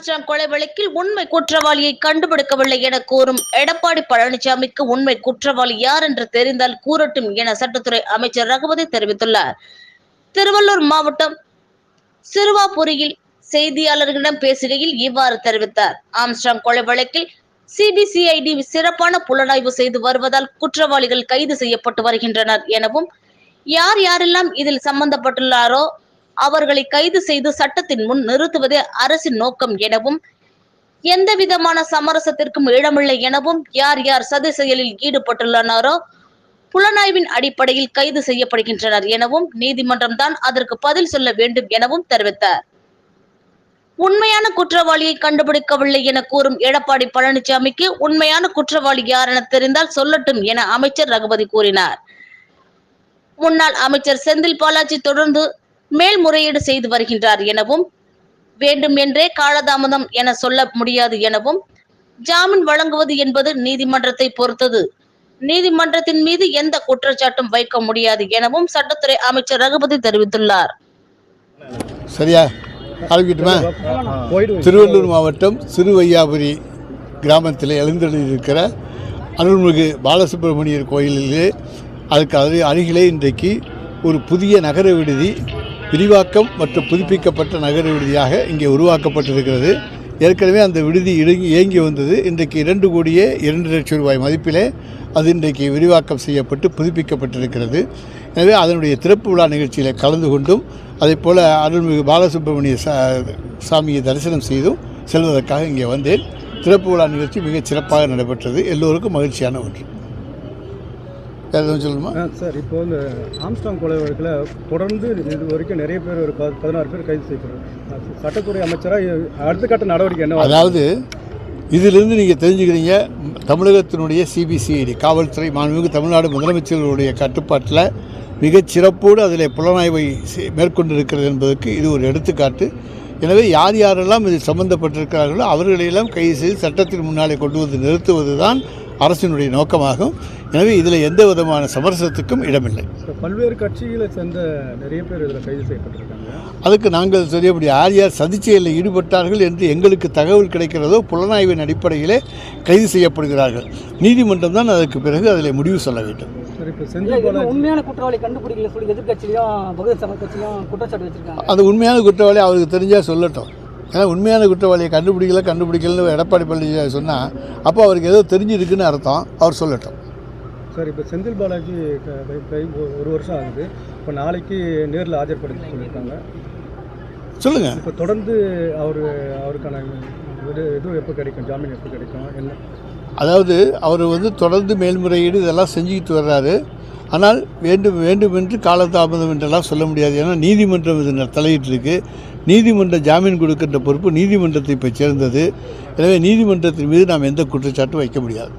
Armstrong கொலை வழக்கில் உண்மை குற்றவாளியை கண்டுபிடிக்கவில்லை என கூறும் எடப்பாடி பழனிசாமிக்கு உண்மை குற்றவாளி யார் என்று தெரிந்தால் கூறட்டும் என சட்டத்துறை அமைச்சர் ரகுபதி தெரிவித்துள்ளார். திருவள்ளூர் மாவட்டம் சிறுவாபுரியில் செய்தியாளர்களிடம் பேசுகையில் இவ்வாறு தெரிவித்தார். ஆம்ஸ்டாங் கொலை வழக்கில் சிபிசிஐடி சிறப்பான புலனாய்வு செய்து வருவதால் குற்றவாளிகள் கைது செய்யப்பட்டு வருகின்றனர் எனவும் யார் யாரெல்லாம் இதில் சம்பந்தப்பட்டுள்ளாரோ அவர்களை கைது செய்து சட்டத்தின் முன் நிறுத்துவதே அரசின் நோக்கம் எனவும் எந்த விதமான சமரசத்திற்கும் இடமில்லை எனவும் யார் யார் சதி செயலில் ஈடுபட்டுள்ளனாரோ புலனாய்வின் அடிப்படையில் கைது செய்யப்படுகின்றனர் எனவும் நீதிமன்றம் தான் அதற்கு பதில் சொல்ல வேண்டும் எனவும் தெரிவித்தார். உண்மையான குற்றவாளியை கண்டுபிடிக்கவில்லை என கூறும் எடப்பாடி பழனிசாமிக்கு உண்மையான குற்றவாளி யார் என தெரிந்தால் சொல்லட்டும் என அமைச்சர் ரகுபதி கூறினார். முன்னாள் அமைச்சர் செந்தில் பாலாஜி தொடர்ந்து மேல்முறையீடு செய்து வருகின்றார் எனவும் வேண்டும் என்றே காலதாமதம் என சொல்ல முடியாது எனவும் ஜாமீன் வழங்குவது என்பது நீதிமன்றத்தை பொறுத்தது. நீதிமன்றத்தின் மீது எந்த குற்றச்சாட்டும் வைக்க முடியாது எனவும் சட்டத்துறை அமைச்சர் ரகுபதி தெரிவித்துள்ளார். சரியா? ஆரம்பிக்கட்டுமா திருவள்ளூர் மாவட்டம் சிறுவையாபுரி கிராமத்தில் எழுந்தெழுந்திருக்கிற அருள்மிகு பாலசுப்பிரமணியர் கோயிலிலே அதுக்கு அது அருகிலே இன்றைக்கு ஒரு புதிய நகர விடுதி விரிவாக்கம் மற்றும் புதுப்பிக்கப்பட்ட நகர விடுதியாக இங்கே உருவாக்கப்பட்டிருக்கிறது. ஏற்கனவே அந்த விடுதி இயங்கி இயங்கி வந்தது. இன்றைக்கு இரண்டு கோடியே இரண்டு லட்சம் ரூபாய் மதிப்பிலே அது இன்றைக்கு விரிவாக்கம் செய்யப்பட்டு புதுப்பிக்கப்பட்டிருக்கிறது. எனவே அதனுடைய திறப்பு விழா நிகழ்ச்சியில் கலந்து கொண்டும் அதே போல் அருள்மிகு பாலசுப்ரமணிய சா சாமியை தரிசனம் செய்தும் செல்வதற்காக இங்கே வந்தேன். திறப்பு விழா நிகழ்ச்சி மிகச் சிறப்பாக நடைபெற்றது. எல்லோருக்கும் மகிழ்ச்சியான ஒன்று. எதுவும் சொல்லணுமா? சார் இப்போ இந்த ஆம்ஸ்டாங் கொலை வழக்கில் தொடர்ந்து இது வரைக்கும் நிறைய பேர் ஒரு பதினாறு பேர் கைது செய்யப்படுறாங்க சட்டத்துறை அமைச்சராக அடுத்த கட்ட நடவடிக்கை என்ன? அதாவது இதிலிருந்து நீங்கள் தெரிஞ்சுக்கிறீங்க தமிழகத்தினுடைய சிபிசிஐடி காவல்துறை மாண்புமிகு தமிழ்நாடு முதலமைச்சர்களுடைய கட்டுப்பாட்டில் மிகச் சிறப்போடு அதில் புலனாய்வை செ- மேற்கொண்டிருக்கிறது என்பதற்கு இது ஒரு எடுத்துக்காட்டு. எனவே யார் யாரெல்லாம் இதில் சம்பந்தப்பட்டிருக்கிறார்களோ அவர்களையெல்லாம் கைது செய்து சட்டத்தின் முன்னாலே கொண்டு வந்து நிறுத்துவது தான் அரசினுடைய நோக்கமாகும். எனவே இதில் எந்த விதமான சமரசத்துக்கும் இடமில்லை. பல்வேறு கட்சிகளை சேர்ந்த நிறைய பேர் இதில் கைது செய்யப்பட்டிருக்காங்க. அதுக்கு நாங்கள் சொல்லியபடி யார் யார் சதிச்செயலில் ஈடுபட்டார்கள் என்று எங்களுக்கு தகவல் கிடைக்கிறதோ புலனாய்வின் அடிப்படையிலே கைது செய்யப்படுகிறார்கள். நீதிமன்றம் தான் அதற்கு பிறகு அதில் முடிவு சொல்ல வேண்டும். உண்மையான குற்றவாளி கண்டுபிடிக்கல சொல்லி எதிர்க்கட்சியும் பகுஜன் சமாஜ் கட்சியும் குற்றச்சாட்டு வச்சிருக்காங்க. அது உண்மையான குற்றவாளி அவருக்கு தெரிஞ்சால் சொல்லட்டும். ஏன்னா உண்மையான குற்றவாளியை கண்டுபிடிக்கல கண்டுபிடிக்கலன்னு எடப்பாடி பழனிசாமி சொன்னால் அப்போ அவருக்கு ஏதோ தெரிஞ்சிருக்குன்னு அர்த்தம். அவர் சொல்லட்டும். சார் இப்போ செந்தில் பாலாஜி ஒரு வருஷம் ஆகுது. இப்போ நாளைக்கு நேரில் ஆஜர்படுத்த சொல்லியிருக்காங்க. சொல்லுங்கள் இப்போ தொடர்ந்து அவர் அவருக்கான இது இது எப்போ கிடைக்கும்? ஜாமீன் எப்போ கிடைக்கும்? என்ன? அதாவது அவர் வந்து தொடர்ந்து மேல்முறையீடு இதெல்லாம் செஞ்சுக்கிட்டு வர்றாரு. ஆனால் வேண்டும் வேண்டும் என்று காலதாமதம் என்றெல்லாம் சொல்ல முடியாது. ஏன்னா நீதிமன்றம் இது தலையிட்டிருக்கு. நீதிமன்ற ஜாமீன் கொடுக்கின்ற பொறுப்பு நீதிமன்றத்தை இப்போ சேர்ந்தது. எனவே நீதிமன்றத்தின் மீது நாம் எந்த குற்றச்சாட்டும் வைக்க முடியாது.